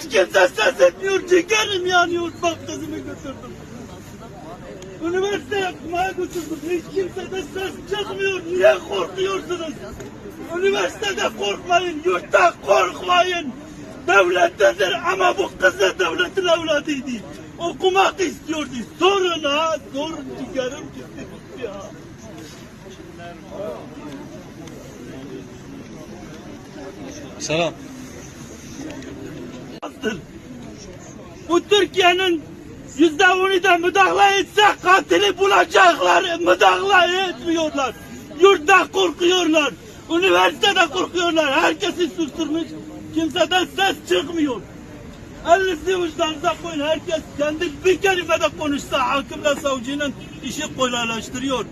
Hiç kimse ses etmiyor. Ciğerim yanıyor. Kızımı götürdüm. Üniversiteye okumaya götürdüm. Hiç kimse de ses çıkmıyor. Niye korkuyorsunuz? Üniversitede korkmayın. Yurtta korkmayın. Devlettedir ama bu kız da devletin evladıydı. Okumak istiyordu. Sorun ha. Sorun ciğerim gitti. gitti. Selam. Azdır. Bu Türkiye'nin yüzde onu da müdahale etse katili bulacaklar. Müdahale etmiyorlar. Yurtta korkuyorlar. Üniversitede korkuyorlar. Herkesi susturmuş. Kimseden ses çıkmıyor. Elinizi vicdanınıza koyun. Herkes kendi bir kelimede konuşsa hakimle savcının işi kolaylaştırıyor.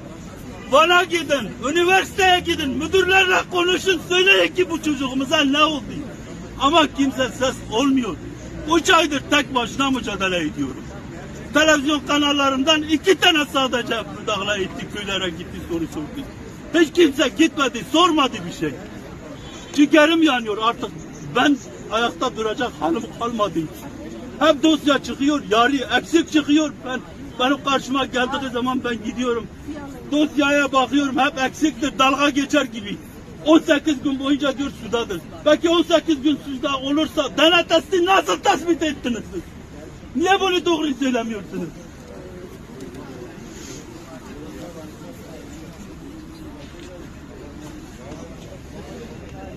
Bana gidin, üniversiteye gidin, müdürlerle konuşun, söyleyin ki bu çocuğumuza ne oldu. Ama kimse ses olmuyor. Üç aydır tek başına mücadele ediyorum. Televizyon kanallarından iki tane sadece müdahale etti, köylere gitti, soru sordu. Hiç kimse gitmedi, sormadı bir şey. Ciğerim yanıyor artık. Ben ayakta duracak halim kalmadı. Hep dosya çıkıyor, yarı eksik çıkıyor. Ben benim karşıma geldiği zaman ben gidiyorum. Dosyaya bakıyorum hep eksiktir, dalga geçer gibi. 18 gün boyunca diyor sudadır. Peki 18 gün suda olursa denetesti nasıl tespit ettiniz siz? Niye bunu doğru söylemiyorsunuz?